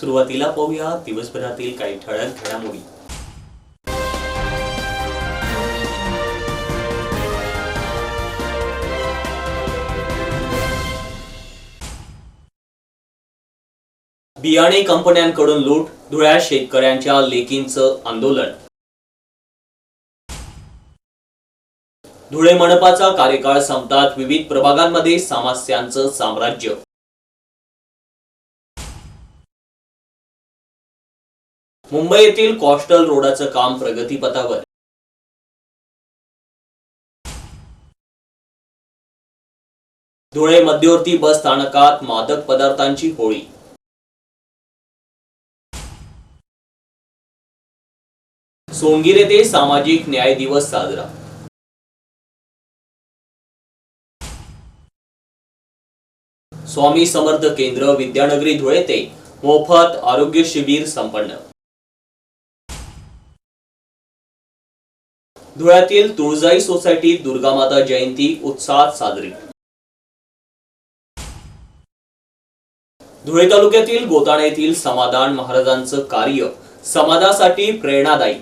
सुरुवातीला पाहूया. दिवसभरातील काही ठळक घडामोडी. बियाणे कंपन्यांकडून लूट धुळ्यात शेतकऱ्यांच्या लेकींचं आंदोलन. धुळे मनपाचा कार्यकाळ संपतात विविध प्रभागांमध्ये समस्यांचं साम्राज्य. मुंबई येथील कॉस्टल रोडाचं काम प्रगतीपथावर. धुळे मध्यवर्ती बस स्थानकात मादक पदार्थांची होळी. सोनगीर येथे सामाजिक न्याय दिवस साजरा. स्वामी समर्थ केंद्र विद्यानगरी धुळे ते मोफत आरोग्य शिबिर संपन्न. धुळ्यातील तुळजाई सोसायटीत दुर्गामाता जयंती उत्साहात साजरी. धुळे तालुक्यातील गोताणा येथील समाधान महाराजांचं कार्य समाजासाठी प्रेरणादायी.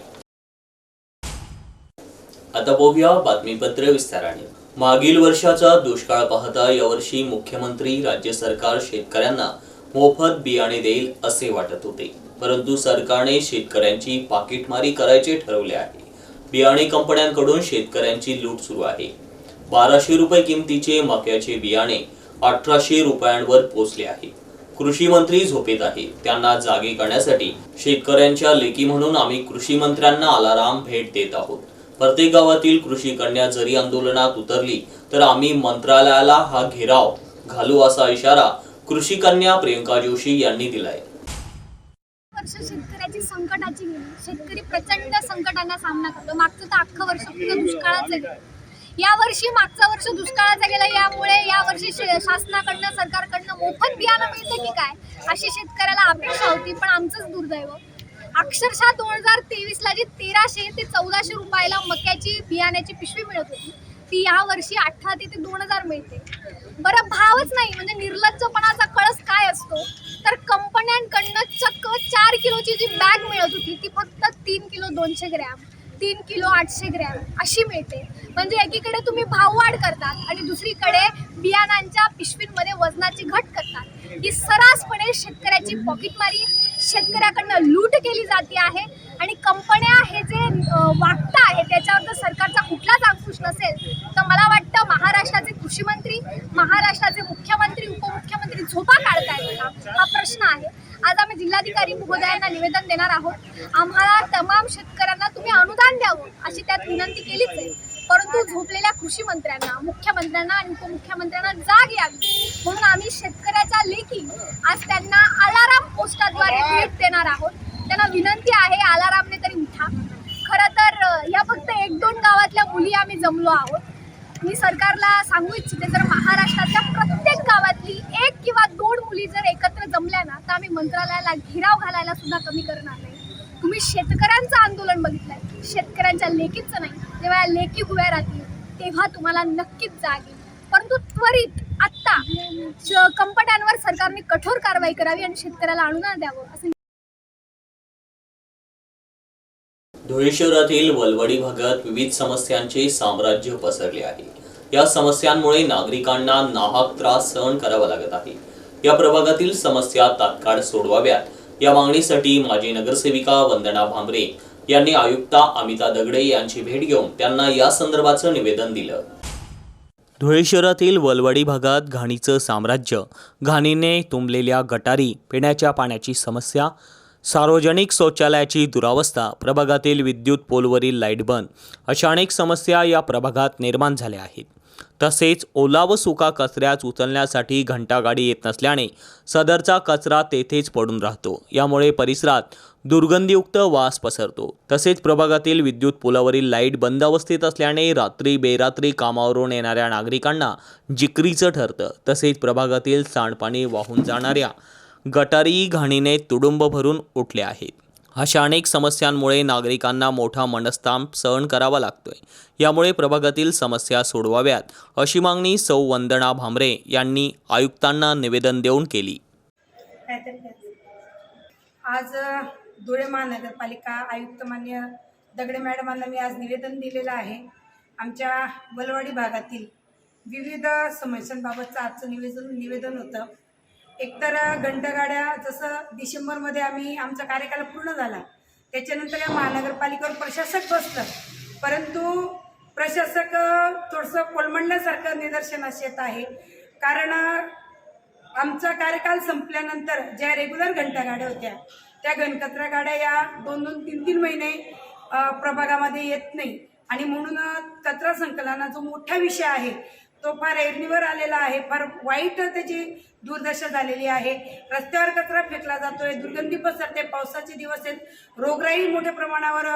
आता बघूया बातमीपत्र विस्ताराने. मागील वर्षाचा दुष्काळ पाहता यावर्षी मुख्यमंत्री राज्य सरकार शेतकऱ्यांना मोफत बियाणे देईल असे वाटत होते. परंतु सरकारने शेतकऱ्यांची पाकिटमारी करायचे ठरवले आहे. बियाणे कंपन्यांकडून शेतकऱ्यांची लूट सुरू आहे. बाराशे रुपये किमतीचे मक्याचे बियाणे अठराशे रुपयांवर पोचले आहे. कृषी मंत्री झोपेत आहे. त्यांना जागे करण्यासाठी शेतकऱ्यांच्या लेखी म्हणून आम्ही कृषी मंत्र्यांना अलाराम भेट देत आहोत. प्रत्येक गावातील कृषी कन्या जरी आंदोलनात उतरली तर आम्ही मंत्रालयाला हा घेराव घालू असा इशारा कृषी कन्या प्रियंका जोशी यांनी दिलाय. शेतकऱ्यांची संकटाची गेली शेतकरी प्रचंड संकटांना सामना करतो. मागचं तर अख्खं वर्ष फक्त दुष्काळाचं गेलं या वर्षी मागचं वर्ष दुष्काळाचं गेलं. यामुळे या वर्षी शे- शासनाकडनं सरकारकडनं मोफत बियाणं मिळतं की काय? अशी शेतकऱ्याला अपेक्षा होती पण आमचंच दुर्दैव. अक्षरशः दोन हजार तेवीसला जी तेराशे ते चौदाशे रुपयाला मक्याची बियाण्याची पिशवी मिळत होती ती या वर्षी अठरा ते दोन हजार मिळते. बरं भावच नाही. म्हणजे निर्लज्जपणाचा कळस काय असतो? तर कंपन्यांकडनं चक्क चार किलोची जी बॅग मिळत होती ती फक्त तीन किलो दोनशे ग्रॅम तीन किलो आठशे ग्रॅम अशी मिळते. म्हणजे एकीकडे तुम्ही भाववाढ करतात आणि दुसरीकडे बियाणांच्या पिशवींमध्ये वजनाची घट करतात. ही सर्रासपणे शेतकऱ्याची पॉकेटमारी शेतकऱ्याकडनं लूट केली जाते आहे आणि कंपन्या हे जे वागत आहे त्याच्यावर जर सरकारचा कुठलाच अंकुश नसेल तर मला वाटतं महाराष्ट्राचे कृषी मंत्री महाराष्ट्राचे मुख्यमंत्री उपमुख्यमंत्री झोपा काढतायत का हा प्रश्न आहे आज आम्ही जिल्हाधिकारी महोदयांना निवेदन देणार आहोत. आम्हाला तमाम शेतकऱ्यांना तुम्ही अनुदान द्यावं अशी त्यात विनंती केलीच आहे. परंतु झोपलेल्या कृषी मंत्र्यांना मुख्यमंत्र्यांना आणि उपमुख्यमंत्र्यांना यावी म्हणून आम्ही शेतकऱ्याच्या लेखी आज त्यांना अलाराम पोस्टाद्वारे भेट देणार आहोत त्यांना विनंती आहे अलारामने तरी उठा खरं तर अ, या फक्त एक दोन गावातल्या मुली आम्ही जमलो आहोत मी सरकारला सांगू इच्छिते जर महाराष्ट्रातल्या प्रत्येक गावातली एक किंवा दोन मुली जर एकत्र जमल्या ना तर आम्ही मंत्रालयाला घेराव घालायला सुद्धा कमी करणार नाही तुम्ही शेतकऱ्यांचं आंदोलन बघितलंय शेतकऱ्यांच्या लेकीचं नाही जेव्हा या राहतील तेव्हा तुम्हाला नक्कीच जाग येईल. परंतु त्वरित आत्ता कंपन्यांवर सरकारने कठोर कारवाई करावी आणि शेतकऱ्याला अनुदान द्यावं असं धुळे शहरातील वलवडी भागात विविध समस्यांचे साम्राज्य पसरले आहे. या समस्यांमुळे नागरिकांना नाहक त्रास सहन करावा लागत आहे. या प्रभागातील समस्या तात्काळ सोडवाव्यात. या मागणीसाठी माजी नगरसेविका वंदना भांबरे यांनी आयुक्ता अमिता दगडे यांची भेट घेऊन त्यांना या संदर्भाचं निवेदन दिलं. धुळे शहरातील वलवडी भागात घाणीचं साम्राज्य घाणीने तुंबलेल्या गटारी पिण्याच्या पाण्याची समस्या सार्वजनिक शौचालयाची दुरावस्था प्रभागातील विद्युत पोलवरील लाइट बंद अशा अनेक समस्या या प्रभागात निर्माण झाल्या आहेत. तसेच ओला व सुका कचऱ्याच उचलण्यासाठी घंटागाडी येत नसल्याने सदरचा कचरा तेथेच पडून राहतो. यामुळे परिसरात दुर्गंधीयुक्त वास पसरतो. तसेच प्रभागातील विद्युत पुलावरील लाइट बंद अवस्थेत असल्याने रात्री बेरात्री कामावरून येणाऱ्या नागरिकांना जिकरीचं ठरतं. तसेच प्रभागातील सांडपाणी वाहून जाणाऱ्या गटारी घाणीने तुडुंब भरून उठले आहेत. अशा अनेक समस्यांमुळे नागरिकांना मोठा मनस्ताप सहन करावा लागतोय. यामुळे प्रभागातील समस्या सोडवाव्यात अशी मागणी सौ वंदना भामरे यांनी आयुक्तांना निवेदन देऊन केली. आज धुळे महानगरपालिका आयुक्त मान्य दगडे मॅडमांना मी आज निवेदन दिलेलं आहे. आमच्या बलवाडी भागातील विविध समस्यांबाबतचं आजचं निवेदन निवेदन होतं. एकतर घंटगाड्या जसं डिसेंबरमध्ये आम्ही आमचा कार्यकाल पूर्ण झाला त्याच्यानंतर या महानगरपालिकेवर प्रशासक बसलं. परंतु प्रशासक थोडंसं कोलमडल्यासारखं निदर्शनास येत आहे. कारण आमचा कार्यकाल संपल्यानंतर ज्या रेग्युलर घंटागाड्या होत्या त्या घनकचरा गाड्या या दोन दोन तीन तीन महिने प्रभागामध्ये येत नाही. आणि म्हणून कचरा संकलनाचा जो मोठा विषय आहे तो फार एरणीवर आलेला आहे फार वाईट त्याची दुर्दशा झालेली आहे. रस्त्यावर कचरा फेकला जातोय दुर्गंधी पसरते पावसाचे दिवस आहेत. रोगराई मोठ्या प्रमाणावर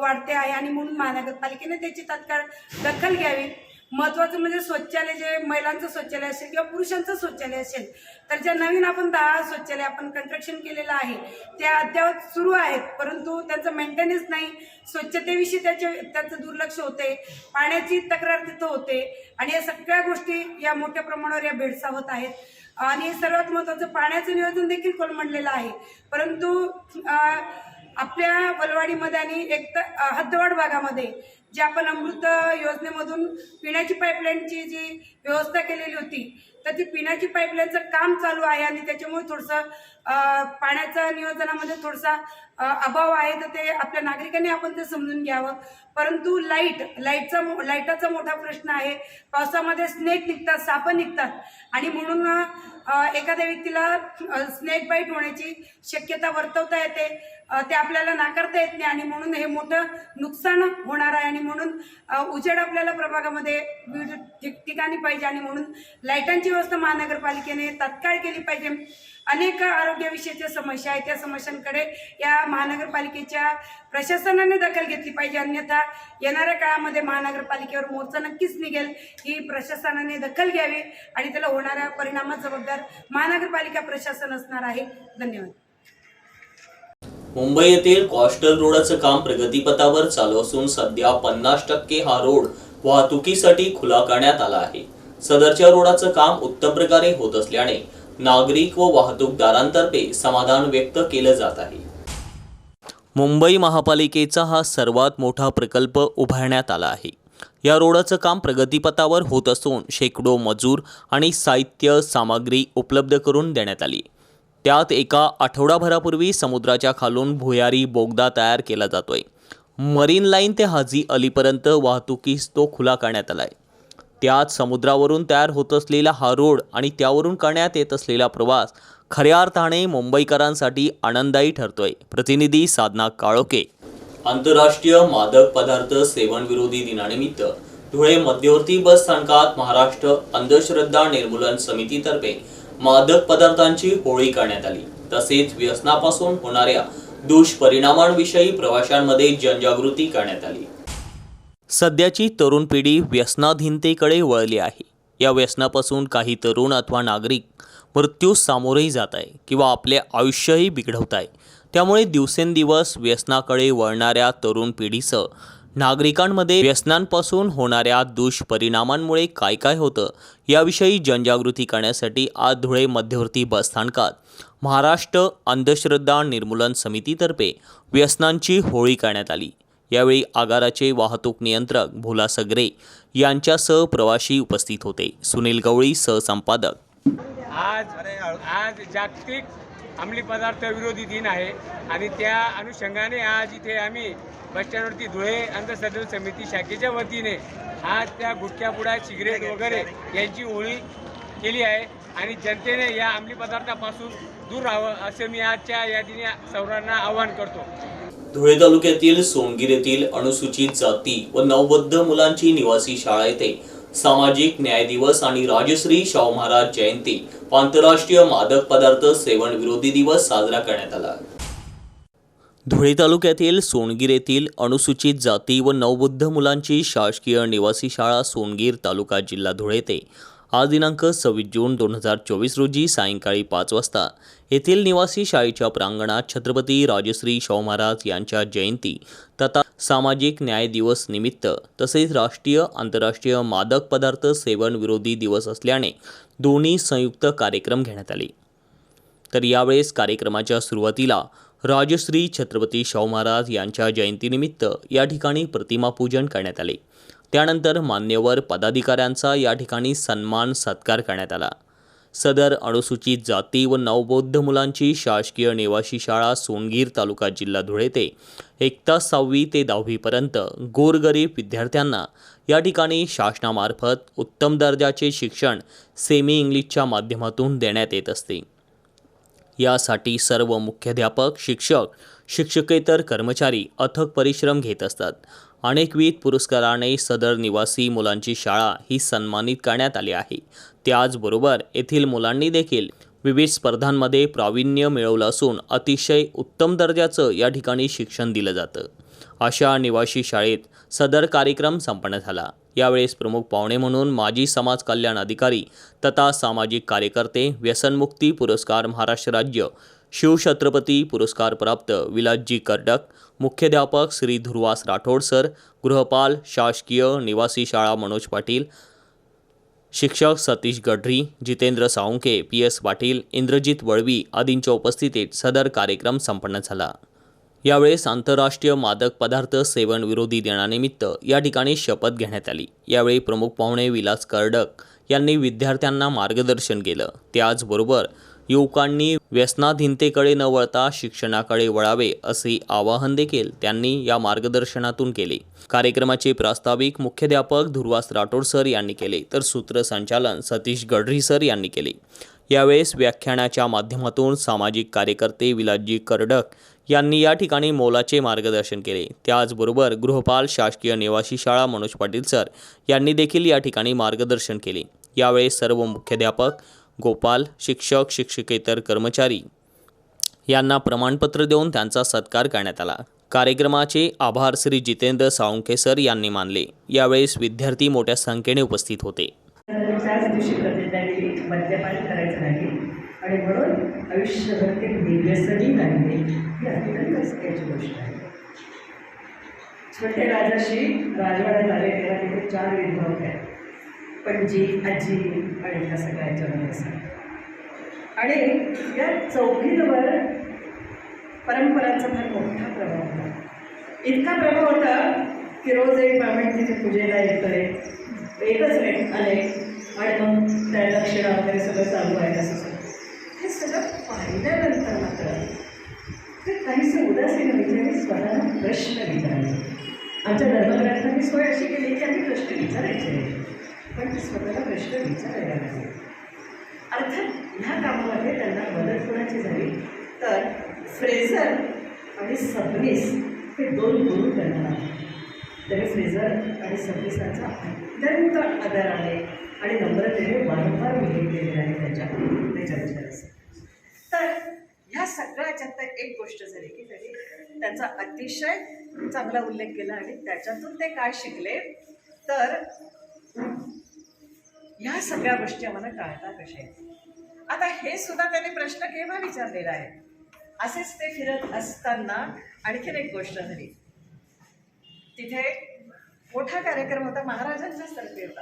वाढते आहे आणि म्हणून महानगरपालिकेने त्याची तात्काळ दखल घ्यावी. महत्वाचं म्हणजे शौचालय जे महिलांचं शौचालय असेल किंवा पुरुषांचं शौचालय असेल तर ज्या नवीन आपण दहा शौचालय आपण कंस्ट्रक्शन केलेलं आहे त्या अद्यावत सुरू आहेत. परंतु त्यांचं मेंटेनन्स नाही. स्वच्छतेविषयी त्याचे त्याचं दुर्लक्ष होते पाण्याची तक्रार तिथं होते. आणि या सगळ्या गोष्टी या मोठ्या प्रमाणावर या भेडसावत आहेत. आणि सर्वात महत्वाचं पाण्याचं नियोजन देखील कोलमडलेलं आहे. परंतु आपल्या वलवाडीमध्ये आणि एक तर हद्दवाड भागामध्ये जे आपण अमृत योजनेमधून पिण्याची पाईपलाईनची जी व्यवस्था केलेली होती तर ती पिण्याची पाईपलाईनचं काम चालू आहे आणि त्याच्यामुळे थोडंसं पाण्याचा नियोजनामध्ये थोडासा अभाव आहे. तर ते आपल्या नागरिकांनी आपण ते समजून घ्यावं. परंतु लाइट लाईटचा मो- लाईटाचा मोठा प्रश्न आहे. पावसामध्ये स्नेक निघतात सापं निघतात आणि म्हणून एखाद्या व्यक्तीला स्नेक बाईट होण्याची शक्यता वर्तवता येते. ते आपल्याला नाकारता येत नाही आणि म्हणून हे मोठं नुकसान होणार आहे आणि म्हणून उजेड आपल्याला प्रभागामध्ये विविध ठिक- ठिकाणी पाहिजे आणि म्हणून लाईटांची व्यवस्था महानगरपालिकेने तत्काळ केली पाहिजे. अनेक आरोग्यविषयीच्या समस्या आहेत. त्या समस्यांकडे या महानगरपालिकेच्या प्रशासनाने दखल घेतली पाहिजे. अन्यथा येणाऱ्या काळामध्ये महानगरपालिकेवर मोर्चा नक्कीच निघेल. ही प्रशासनाने दखल घ्यावी आणि त्याला होणाऱ्या परिणामात जबाबदार महानगरपालिका प्रशासन असणार आहे. धन्यवाद. मुंबई येथील कॉस्टल रोडचं काम प्रगतीपथावर चालू असून सध्या पन्नास टक्के हा रोड वाहतुकीसाठी खुला करण्यात आला आहे. सदरच्या रोडाचं काम उत्तम प्रकारे होत असल्याने नागरिक व वाहतूकदारांतर्फे समाधान व्यक्त केलं जात आहे. मुंबई महापालिकेचा हा सर्वात मोठा प्रकल्प उभारण्यात आला आहे. या रोडाचं काम प्रगतीपथावर होत असून शेकडो मजूर आणि साहित्य सामग्री उपलब्ध करून देण्यात आली त्यात एका आठवडाभरापूर्वी समुद्राच्या खालून भुयारी बोगदा तयार केला जातोय. मरीन लाईन ते हाजी अलीपर्यंत वाहतुकीस तो खुला करण्यात आलाय. त्यात समुद्रावरून तयार होत असलेला हा रोड आणि त्यावरून करण्यात येत असलेला प्रवास खऱ्या अर्थाने मुंबईकरांसाठी आनंददायी ठरतोय. प्रतिनिधी साधना काळोके आंतरराष्ट्रीय मादक पदार्थ सेवन विरोधी दिनानिमित्त धुळे मध्यवर्ती बस स्थानकात महाराष्ट्र अंधश्रद्धा निर्मूलन समितीतर्फे मादक पदार्थांची होळी करण्यात आली. तसेच व्यसनापासून होणाऱ्या दुष्परिणामांविषयी प्रवाशांमध्ये जनजागृती करण्यात आली. सध्याची तरुण पिढी व्यसनाधीनतेकडे वळली आहे. या व्यसनापासून काही तरुण अथवा नागरिक मृत्यूस सामोरेही जात आहे किंवा आपले आयुष्यही बिघडवत आहे. त्यामुळे दिवसेंदिवस व्यसनाकडे वळणाऱ्या तरुण पिढीचं नागरिकांमध्ये व्यसनांपासून होणाऱ्या दुष्परिणामांमुळे काय काय होतं याविषयी जनजागृती करण्यासाठी आज धुळे मध्यवर्ती बसस्थानकात महाराष्ट्र अंधश्रद्धा निर्मूलन समितीतर्फे व्यसनांची होळी करण्यात आली. यावेळी आगाराचे वाहतूक नियंत्रक भोला सगरे यांच्यासह प्रवासी उपस्थित होते. सुनील गवळी सहसंपादक. आज आज जागतिक अंमली पदार्थ विरोधी दिन आहे. आणि त्या अनुषंगाने आज इथे आम्ही बसस्टँडवरती धुळे अंधश्रद्धा समिती शाखेच्या वतीने आज त्या गुटख्यापुडा सिगरेट वगैरे यांची ओळी केली आहे. आणि जनतेने या अंमली पदार्थापासून दूर राहावं असं मी आजच्या या दिनी सर्वांना आवाहन करतो. धुळे तालुक्यातील सोनगीर येथील अनुसूचित जाती व नवबद्ध मुलांची निवासी शाळा येथे सामाजिक न्याय दिवस आणि राजश्री शाहू महाराज जयंती आंतरराष्ट्रीय मादक पदार्थ सेवन विरोधी दिवस साजरा करण्यात आला. धुळे तालुक्यातील सोनगीर येथील अनुसूचित जाती व नवबुद्ध मुलांची शासकीय निवासी शाळा सोनगीर तालुका जिल्हा धुळे ते. आज दिनांक सव्वीस जून दोन हजार चोवीस रोजी सायंकाळी पाच वाजता येथील निवासी शाळेच्या प्रांगणात छत्रपती राजश्री शाहू महाराज यांच्या जयंती तथा सामाजिक न्याय दिवस निमित्त तसेच राष्ट्रीय आंतरराष्ट्रीय मादक पदार्थ सेवन विरोधी दिवस असल्याने दोन्ही संयुक्त कार्यक्रम घेण्यात आले. तर यावेळेस कार्यक्रमाच्या सुरुवातीला राजश्री छत्रपती शाहू महाराज यांच्या जयंतीनिमित्त या ठिकाणी प्रतिमापूजन करण्यात आले. त्यानंतर मान्यवर पदाधिकाऱ्यांचा या ठिकाणी सन्मान सत्कार करण्यात आला. सदर अनुसूचित जाती व नवबौद्ध मुलांची शासकीय निवासी शाळा सोनगीर तालुका जिल्हा धुळे ते एकता सहावी ते दहावीपर्यंत गोरगरीब विद्यार्थ्यांना या ठिकाणी शासनामार्फत उत्तम दर्जाचे शिक्षण सेमी इंग्लिशच्या माध्यमातून देण्यात येत असते. यासाठी सर्व मुख्याध्यापक शिक्षक शिक्षकेतर कर्मचारी अथक परिश्रम घेत असतात. अनेकविध पुरस्काराने सदर निवासी मुलांची शाळा ही सन्मानित करण्यात आली आहे. त्याचबरोबर येथील मुलांनी देखील विविध स्पर्धांमध्ये प्रावीण्य मिळवलं असून अतिशय उत्तम दर्जाचं या ठिकाणी शिक्षण दिलं जातं. अशा निवासी शाळेत सदर कार्यक्रम संपन्न झाला. यावेळेस प्रमुख पाहुणे म्हणून माजी समाज कल्याण अधिकारी तथा सामाजिक कार्यकर्ते व्यसनमुक्ती पुरस्कार महाराष्ट्र राज्य शिवछत्रपती पुरस्कार प्राप्त विलासजी कर्डक मुख्याध्यापक श्री धुर्वास राठोड सर गृहपाल शासकीय निवासी शाळा मनोज पाटील शिक्षक सतीश गढरी जितेंद्र साळुंके पी एस पाटील इंद्रजित वळवी आदींच्या उपस्थितीत सदर कार्यक्रम संपन्न झाला. यावेळेस आंतरराष्ट्रीय मादक पदार्थ सेवन विरोधी दिनानिमित्त या ठिकाणी शपथ घेण्यात आली. यावेळी प्रमुख पाहुणे विलास कर्डक यांनी विद्यार्थ्यांना मार्गदर्शन केलं. त्याचबरोबर युवकांनी व्यसनाधीनतेकडे न वळता शिक्षणाकडे वळावे असे आवाहन देखील त्यांनी या मार्गदर्शनातून केले. कार्यक्रमाचे प्रास्ताविक मुख्याध्यापक धुर्वास राठोड सर यांनी केले तर सूत्रसंचालन सतीश गढरी सर यांनी केले. यावेळेस व्याख्यानाच्या माध्यमातून सामाजिक कार्यकर्ते विलासजी कर्डक यांनी या ठिकाणी मोलाचे मार्गदर्शन केले. त्याचबरोबर गृहपाल शासकीय निवासी शाळा मनोज पाटील सर यांनी देखील या ठिकाणी मार्गदर्शन केले. यावेळेस सर्व मुख्याध्यापक गोपाल शिक्षक शिक्षकेतर कर्मचारी यांना प्रमाणपत्र देऊन त्यांचा सत्कार करण्यात आला. कार्यक्रमाचे आभार श्री जितेंद्र साळुंखे सर यांनी मानले. यावेळेस विद्यार्थी मोठ्या संख्येने उपस्थित होते. आणि म्हणून आयुष्यभर ते निर्व्यसनी नाही ही अतिशय कचक्याची गोष्ट आहे छोटे राजाशी राजवाड्यात आले तेव्हा तिथे चार विधवा होत्या पणजी आजी आणि ह्या सगळ्या याच्यामध्ये आणि या चौघींवर परंपरांचा फार मोठा प्रभाव होता. इतका प्रभाव होता की रोज एक ब्राह्मण तिथे पूजेला येतोय. एकच वेळ आले आणि मग त्या दक्षिणा वगैरे सगळं चालू आहे असं सगळं हे सगळं पाहिल्यानंतर मात्र ते काहीसे उदासीन होते स्वतःला प्रश्न विचारले. आमच्या धर्मग्रंथांनी सोय अशी केली की आम्ही प्रश्न विचारायचे नाही. पण ते स्वतःला प्रश्न विचारायला लागले अर्थात ह्या कामामध्ये त्यांना मदत कोणाची झाली. तर फ्रेझर आणि सबनीस हे दोन गुरु त्यांना लागले त्याने फ्रेझर आणि सबनीसांचा अत्यंत आदराने आणि नम्रतेने वारंवार उल्लेख केलेला आहे त्याच्या त्याच्या विचाराचा तर ह्या सगळ्याच्यात तर एक गोष्ट झाली की त्यांनी त्यांचा अतिशय चांगला उल्लेख केला आणि त्याच्यातून ते काय शिकले? तर ह्या सगळ्या गोष्टी आम्हाला टाळता कशा आहेत? आता हे सुद्धा त्याने प्रश्न केव्हा विचारलेला आहे? असेच ते फिरत असताना आणखीन एक गोष्ट झाली. तिथे मोठा कार्यक्रम होता महाराजांचा तर्फे होता.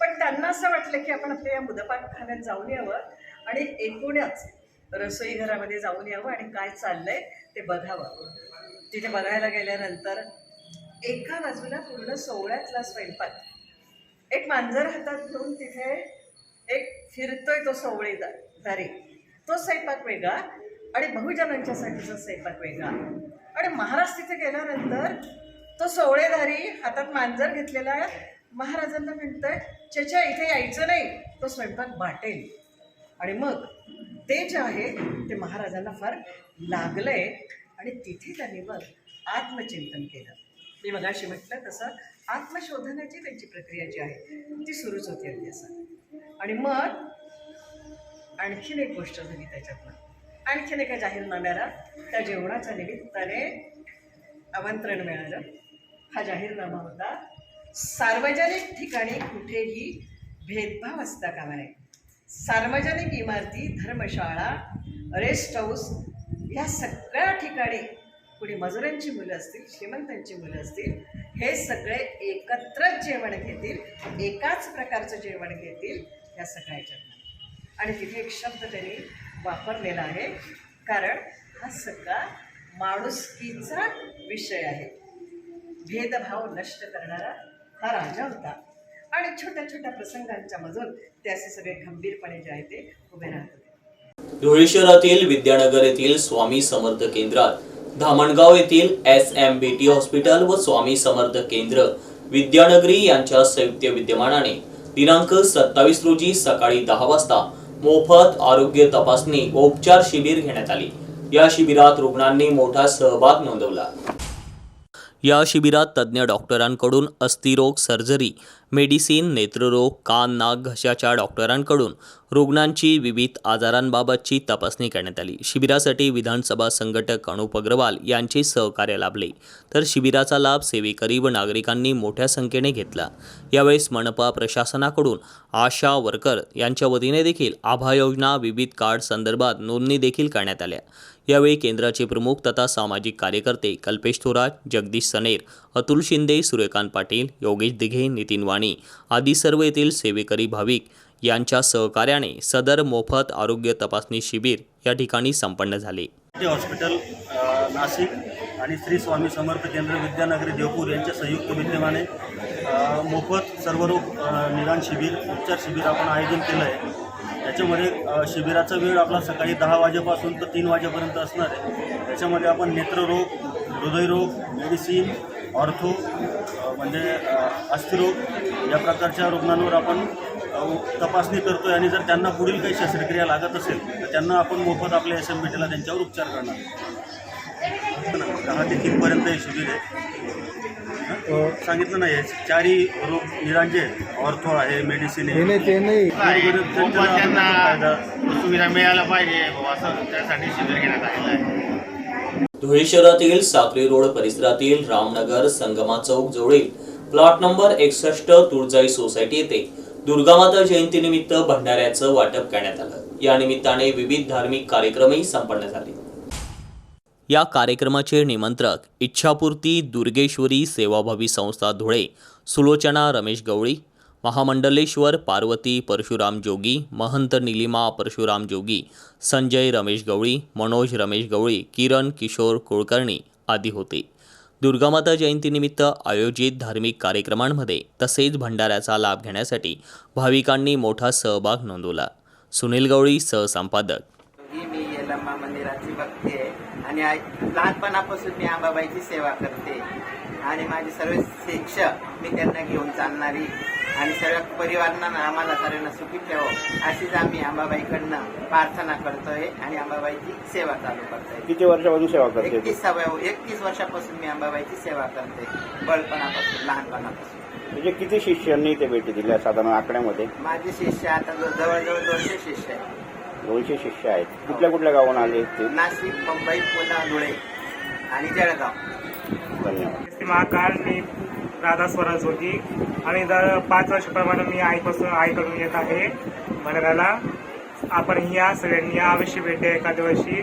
पण त्यांना असं वाटलं की आपण आपल्या या मुदपाखान्यात जाऊन यावं आणि एकूणच रसोईघरामध्ये जाऊन यावं आणि काय चाललंय ते बघावं. तिथे बघायला गेल्यानंतर एका बाजूला पूर्ण सोहळ्यातला स्वयंपाक. एक मांजर हातात घेऊन तिथे एक फिरतोय तो सवळी दारी. तो स्वयंपाक वेगळा आणि बहुजनांच्यासाठीचा स्वयंपाक वेगळा. आणि महाराज तिथे गेल्यानंतर तो सोवळेधारी हातात मांजर घेतलेला महाराजांना म्हणतंय चेच्या इथे यायचं नाही. तो स्वयंपाक वाटेल आणि मग ते जे आहे ते महाराजांना फार लागलंय. आणि तिथे त्यांनी मग आत्मचिंतन केलं. मी मगाशी म्हटलं तसं आत्मशोधनाची त्यांची प्रक्रिया जी आहे ती सुरूच होती अगदी असं आणि मग आणखीन एक गोष्ट झाली त्याच्यातनं. आणखीन एका जाहीरनाम्याला त्या जेवणाच्या निमित्ताने आमंत्रण मिळालं. हा जाहीरनामा होता सार्वजनिक ठिकाणी कुठेही भेदभाव असता कामा नये सार्वजनिक इमारती धर्मशाळा रेस्ट हाऊस या सगळ्या ठिकाणी कुणी मजुरांची मुलं असतील श्रीमंतांची मुलं असतील हे सगळे एकत्रच जेवण घेतील एकाच प्रकारचं जेवण घेतील या सगळ्याच्या आणि तिथे एक शब्द त्यांनी वापरलेला आहे कारण हा सगळा माणुसकीचा विषय आहे. भेदभाव नष्ट करणारा हा राजा होता. आणि छोट्या छोट्या प्रसंगांच्या मधून ते असे सगळे गंभीरपणे जे आहे ते उभे राहत होते धुळे शहरातील विद्यानगर येथील स्वामी समर्थ केंद्रात धामणगाव येथील S M B T hospital व स्वामी समर्थ केंद्र विद्यानगरी यांच्या संयुक्त विद्यमानाने दिनांक सत्तावीस रोजी सकाळी दहा वाजता मोफत आरोग्य तपासणी व उपचार शिबिर घेण्यात आली. या शिबिरात रुग्णांनी मोठा सहभाग नोंदवला. या शिबिरात तज्ज्ञ डॉक्टरांकडून अस्थिरोग सर्जरी मेडिसिन नेत्ररोग कान नाक घशाच्या डॉक्टरांकडून रुग्णांची विविध आजारांबाबतची तपासणी करण्यात आली. शिबिरासाठी विधानसभा संघटक अनुप अग्रवाल यांचे सहकार्य लाभले. तर शिबिराचा लाभ सेवेकरी व नागरिकांनी मोठ्या संख्येने घेतला. यावेळेस मनपा प्रशासनाकडून आशा वर्कर यांच्या वतीने देखील आभा योजना विविध कार्ड संदर्भात नोंदणी देखील करण्यात आल्या. यावेळी केंद्राचे प्रमुख तथा सामाजिक कार्यकर्ते कल्पेश थोरात जगदीश सनेर अतुल शिंदे सूर्यकांत पाटील योगेश दिघे नितीन वाणी आदी सर्व येथील सेवेकरी भाविक यांच्या सहकार्याने सदर मोफत आरोग्य तपासणी शिबिर या ठिकाणी संपन्न झाले. हॉस्पिटल नाशिक आणि श्री स्वामी समर्थ केंद्र विद्यानगरी देवपूर यांच्या संयुक्त विद्यमाने मोफत सर्वरोग अ, निदान शिबिर उपचार शिबिर आपण आयोजन केलं आहे याच्यामध्ये शिबिराचा वेळ आपला सकाळी दहा वाजेपासून तर तीन वाजेपर्यंत असणार आहे. त्याच्यामध्ये आपण नेत्ररोग हृदयरोग मेडिसिन ऑर्थो म्हणजे अस्थिरोग या प्रकारच्या रुग्णांवर आपण तपासणी करतो आहे आणि जर त्यांना पुढील काही शस्त्रक्रिया लागत असेल तर त्यांना आपण मोफत आपल्या एस एम बी टीला त्यांच्यावर उपचार करणार. दहा ते तीनपर्यंत हे शिबिर आहे. सांगितलं नाही आहे. चारही रोग निरांजे ऑर्थो आहे मेडिसिन आहे. त्यांना सुविधा मिळायला पाहिजे असं त्यासाठी शिबिर घेण्यात आलेलं आहे. धुळे शहरातील साक्री रोड परिसरातील रामनगर संगमा चौक जवळील प्लॉट नंबर एकसष्ट तुळजाई सोसायटी येथे दुर्गामाता जयंतीनिमित्त भंडाऱ्याचं वाटप करण्यात आलं. या निमित्ताने विविध धार्मिक कार्यक्रमही संपन्न झाले. या कार्यक्रमाचे निमंत्रक इच्छापूर्ती दुर्गेश्वरी सेवाभावी संस्था धुळे सुलोचना रमेश गवळी महामंडलेश्वर पार्वती परशुराम जोगी महंत निलिमा परशुराम जोगी संजय रमेश गवळी मनोज रमेश गवळी किरण किशोर कुलकर्णी आदी होते. दुर्गामाता जयंतीनिमित्त आयोजित धार्मिक कार्यक्रमांमध्ये तसेच भंडाऱ्याचा लाभ घेण्यासाठी भाविकांनी मोठा सहभाग नोंदवला. सुनील गवळी सहसंपादक ही मी यलम्मा मंदिराची भक्ती आहे आ- लहानपणापासून मी आंबाबाईची सेवा करते. आणि माझे सर्व शिक्षक मी त्यांना घेऊन चालणारी आणि सर्व परिवारांना आम्हाला सर्वांना सुखी ठेव अशीच आम्ही आंबाबाईकडनं प्रार्थना करतोय आणि आंबाबाईची सेवा चालू करतोय. किती वर्षापासून सेवा करते? एकतीस सवय एकतीस वर्षापासून मी आंबाबाईची सेवा करते बळपणापासून लहानपणापासून. म्हणजे किती शिष्यांनी ते भेटी दिल्या साधारण आकड्यामध्ये? माझे शिष्य आता जवळ- जवळजवळ दोनशे शिष्य आहेत. दोनशे शिष्य आहेत. कुठल्या कुठल्या गावून आले ते? नाशिक मुंबई पुणे धुळे आणि जळगाव. धन्यवाद. श्री महाकाल मी राधा स्वराज होती आणि दर पाच वर्षाप्रमाणे मी आईपासून आईकडून येत आहे भंडाऱ्याला आपण या सगळ्यांनी या अवश्य भेट द्या एखाद्या वर्षी.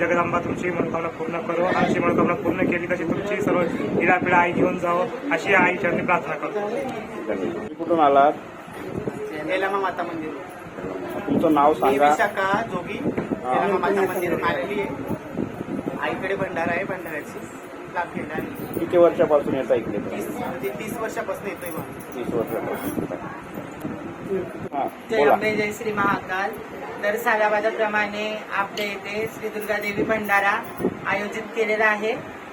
जगदंबा तुमची मनोकामना पूर्ण करो. आमची मनोकामना पूर्ण केली तशी तुमची सर्व पिढा आई घेऊन जावो अशी आईच्या मी प्रार्थना करतो. धन्यवाद. कुठून आलात? माता मंदिर. तुमचं नाव सांगा. विशाखा जोगी येलामा माता मंदिर मागली आहे आईकडे भंडारा आहे भंडाऱ्याची लाभ घेणार किती वर्षापासून येता इकडे? तीस म्हणजे तीस वर्षापासून येतोय मग तीस वर्षापासून. हा जय बोला. अंबे जय श्री महाकाल. तर सालाबादाप्रमाणे आपल्या इथे श्री दुर्गादेवी भंडारा आयोजित केलेला आहे.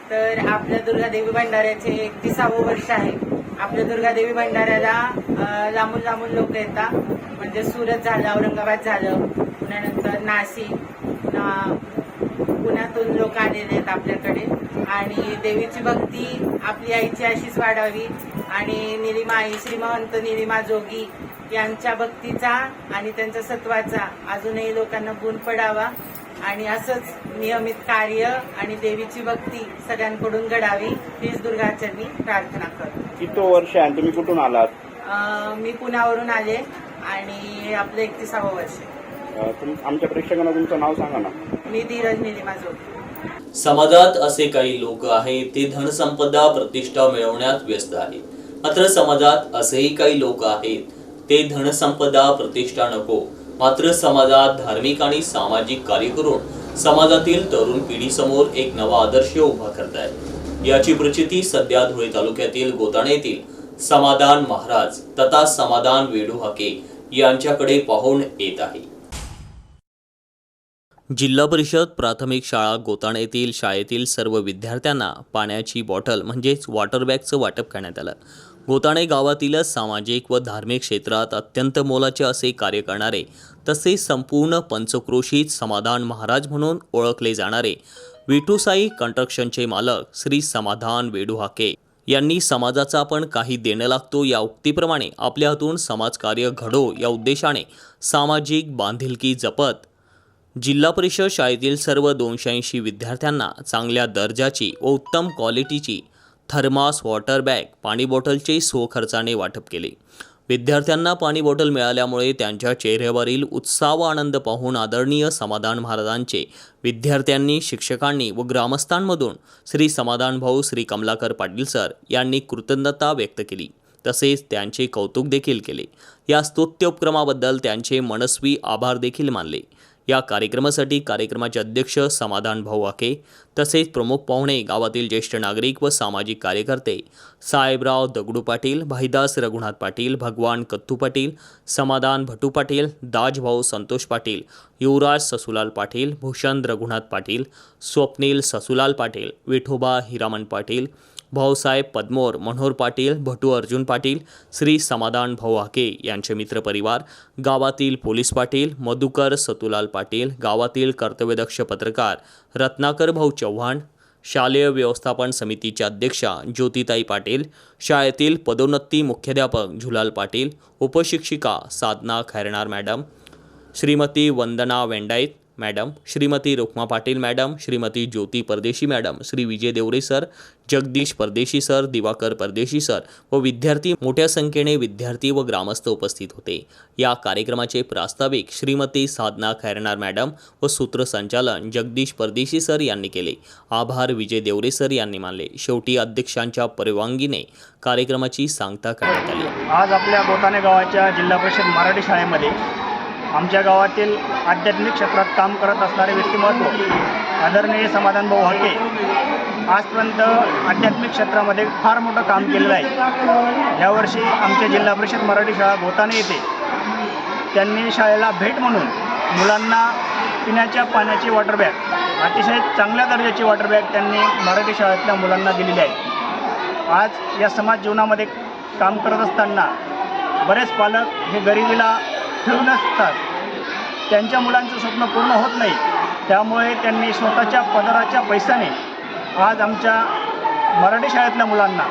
तर आपल्या दुर्गादेवी भंडाऱ्याचे एकतीसावं वर्ष आहे. आपल्या दुर्गादेवी भंडाऱ्याला अ, लांबून लांबून लोक येतात. म्हणजे सुरत झालं औरंगाबाद झालं पुण्यानंतर नाशिक पुण्यातून लोक आलेले आहेत आपल्याकडे. आणि देवीची भक्ती आपली आईची अशीच वाढावी. आणि निलिमा आई श्रीमंत निलिमा जोगी यांच्या भक्तीचा आणि त्यांच्या सत्वाचा अजूनही लोकांना गुण पडावा. आणि असंच नियमित कार्य आणि देवीची भक्ती सगळ्यांकडून घडावी हीच दुर्गाचरणी प्रार्थना करतो. किती वर्ष आहे आणि तुम्ही कुठून आलात? मी पुण्यावरून आले. आणि आपलं एकतीसावं वर्ष. अ, तुम आमच्या प्रेक्षकांना तुमचं नाव सांगा ना. मी धीरज निलिमा जोड समाजात असे काही लोक आहेत ते धनसंपदा प्रतिष्ठा मिळवण्यात व्यस्त आहेत. मात्र समाजात असेही काही लोक आहेत ते धनसंपदा प्रतिष्ठा नको. मात्र समाजात धार्मिक आणि सामाजिक कार्य करून समाजातील तरुण पिढीसमोर एक नवा आदर्श उभा करतायत. याची प्रचिती सध्या धुळे तालुक्यातील गोताणे येथील समाधान महाराज तथा समाधान वेडू हाके यांच्याकडे पाहून येत आहे. जिल्हा परिषद प्राथमिक शाळा गोताण येथील शाळेतील सर्व विद्यार्थ्यांना पाण्याची बॉटल म्हणजेच वॉटर बॅगचं वाटप करण्यात आलं. गोताणे गावातील सामाजिक व धार्मिक क्षेत्रात अत्यंत मोलाचे असे कार्य करणारे तसेच संपूर्ण पंचक्रोशीत समाधान महाराज म्हणून ओळखले जाणारे विठूसाई कंस्ट्रक्शनचे मालक श्री समाधान वेडुहाके यांनी समाजाचा आपण काही देणं लागतो या उक्तीप्रमाणे आपल्या हातून समाजकार्य घडो या उद्देशाने सामाजिक बांधिलकी जपत जिल्हा परिषद शाळेतील सर्व दोनशे ऐंशी विद्यार्थ्यांना चांगल्या दर्जाची व उत्तम क्वालिटीची थर्मास वॉटर बॅग पाणी बॉटलचे स्वखर्चाने वाटप केले. विद्यार्थ्यांना पाणी बॉटल मिळाल्यामुळे त्यांच्या चेहऱ्यावरील उत्साह व आनंद पाहून आदरणीय समाधान महाराजांचे विद्यार्थ्यांनी शिक्षकांनी व ग्रामस्थांमधून श्री समाधान भाऊ श्री कमलाकर पाटील सर यांनी कृतज्ञता व्यक्त केली. तसेच त्यांचे कौतुक देखील केले. या स्तुत्य उपक्रमाबद्दल त्यांचे मनस्वी आभार देखील मानले. या कार्यक्रमासाठी कार्यक्रमाचे अध्यक्ष समाधान भाऊ आखे तसेच प्रमुख पाहुणे गावातील ज्येष्ठ नागरिक व सामाजिक कार्यकर्ते साहेबराव दगडू पाटील भाईदास रघुनाथ पाटील भगवान कत्तू पाटील समाधान भटू पाटील दाजभाऊ संतोष पाटील युवराज ससुलाल पाटील भूषण रघुनाथ पाटील स्वप्नील ससुलाल पाटील विठोबा हिरामन पाटील भाऊसाहेब पद्मोर मनोहर पाटील भटू अर्जुन पाटील श्री समाधान भाऊ हाके यांचे मित्रपरिवार गावातील पोलीस पाटील मधुकर सतुलाल पाटील गावातील कर्तव्यदक्ष पत्रकार रत्नाकर भाऊ चव्हाण शालेय व्यवस्थापन समितीच्या अध्यक्षा ज्योतिताई पाटील शाळेतील पदोन्नती मुख्याध्यापक Zulal Patil उपशिक्षिका Sadhana Khairnar madam Shrimati Vandana Vendait madam. Shrimati Rukma Patil madam. Shrimati Jyoti Pardeshi madam. Shri Vijay Deore sir. Jagdish Pardeshi sir. Diwakar परदेशी सर. व विद्यार्थी मोठ्या संख्येने विद्यार्थी व ग्रामस्थ उपस्थित होते. या कार्यक्रमाचे प्रास्ताविक श्रीमती साधना खैरनार मॅडम व सूत्रसंचालन जगदीश परदेशी सर यांनी केले. आभार विजय देवरे सर यांनी मानले. शेवटी अध्यक्षांच्या परवानगीने कार्यक्रमाची सांगता करण्यात आली. आज आपल्या बोताने गावाच्या जिल्हा परिषद मराठी शाळेमध्ये आमच्या गावातील आध्यात्मिक क्षेत्रात काम करत असणारे व्यक्तिमत्व आदरणीय समाधानभाऊ हके आजपर्यंत आध्यात्मिक क्षेत्रामध्ये फार मोठं काम केलेलं आहे. यावर्षी आमच्या जिल्हा परिषद मराठी शाळा भोताने येते त्यांनी शाळेला भेट म्हणून मुलांना पिण्याच्या पाण्याची वॉटर बॅग अतिशय चांगल्या दर्जाची वॉटर बॅग त्यांनी मराठी शाळेतल्या मुलांना दिलेली आहे. आज या समाज जीवनामध्ये काम करत असताना बरेच पालक हे गरिबीला ठेवून असतात. त्यांच्या मुलांचं स्वप्न पूर्ण होत नाही. त्यामुळे त्यांनी स्वतःच्या पदराच्या पैशाने आज आमच्या मराठी शाळेतल्या मुलांना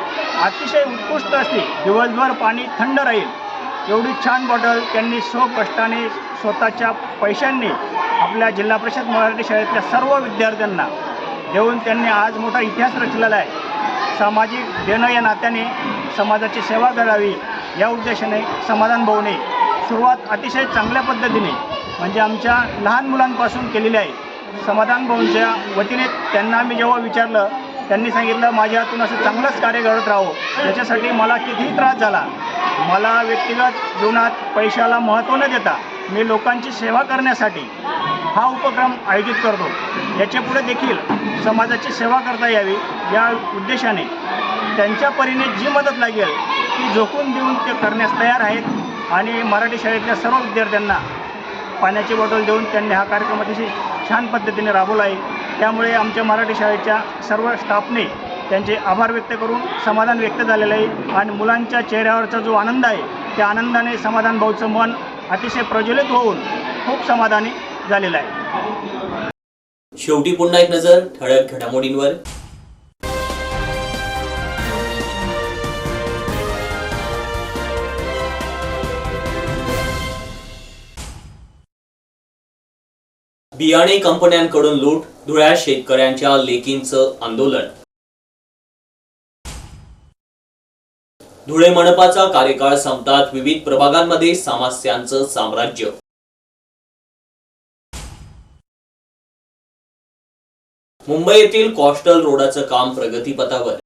अतिशय उत्कृष्ट असते दिवसभर पाणी थंड राहील. एवढी छान बॉटल त्यांनी स्वकष्टाने स्वतःच्या पैशांनी आपल्या जिल्हा परिषद मराठी शाळेतल्या सर्व विद्यार्थ्यांना देऊन त्यांनी आज मोठा इतिहास रचलेला आहे. सामाजिक देणं या नात्याने समाजाची सेवा करावी या उद्देशाने समाधान भवने सुरुवात अतिशय चांगल्या पद्धतीने म्हणजे आमच्या लहान मुलांपासून केलेली आहे. समाधान भाऊंच्या वतीने त्यांना मी जेव्हा विचारलं त्यांनी सांगितलं माझ्या हातून असं चांगलंच कार्य करत राहो. याच्यासाठी मला कितीही त्रास झाला मला व्यक्तिगत जीवनात पैशाला महत्त्व न देता मी लोकांची सेवा करण्यासाठी हा उपक्रम आयोजित करतो. याच्यापुढे देखील समाजाची सेवा करता यावी या उद्देशाने त्यांच्या परीने जी मदत लागेल ती झोकून देऊन ते करण्यास तयार आहेत. आणि मराठी शाळेतल्या सर्व विद्यार्थ्यांना पाण्याची बॉटल देऊन त्यांनी हा कार्यक्रम अतिशय छान पद्धतीने राबवला आहे. त्यामुळे आमच्या मराठी शाळेच्या सर्व स्टाफने त्यांचे आभार व्यक्त करून समाधान व्यक्त झालेलं आहे आणि मुलांच्या चेहऱ्यावरचा जो आनंद आहे त्या आनंदाने समाधान भाऊचं मन अतिशय प्रज्वलित होऊन खूप समाधानी झालेलं आहे. शेवटी पुन्हा एक नजर ठळक घडामोडींवर. बियाणे कंपन्यांकडून लूट धुळ्यात शेतकऱ्यांच्या लेकींचं आंदोलन. धुळे मनपाचा कार्यकाळ संपतात विविध प्रभागांमध्ये समस्यांचं साम्राज्य. मुंबई येथील कॉस्टल रोडाचं काम प्रगतीपथावर.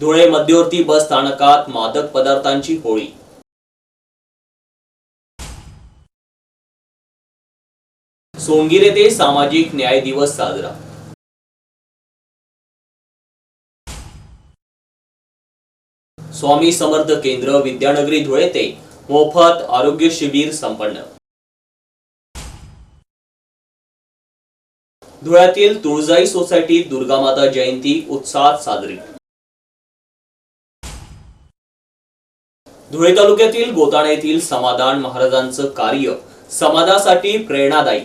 धुळे मध्यवर्ती बस स्थानकात मादक पदार्थांची होळी. सोंगीर येथे सामाजिक न्याय दिवस साजरा. स्वामी समर्थ केंद्र विद्यानगरी धुळे ते मोफत आरोग्य शिबिर संपन्न. धुळ्यातील तुळजाई सोसायटीत दुर्गामाता जयंती उत्साहात साजरी. धुळे तालुक्यातील गोताणा येथील समाधान महाराजांचं कार्य समाजासाठी प्रेरणादायी.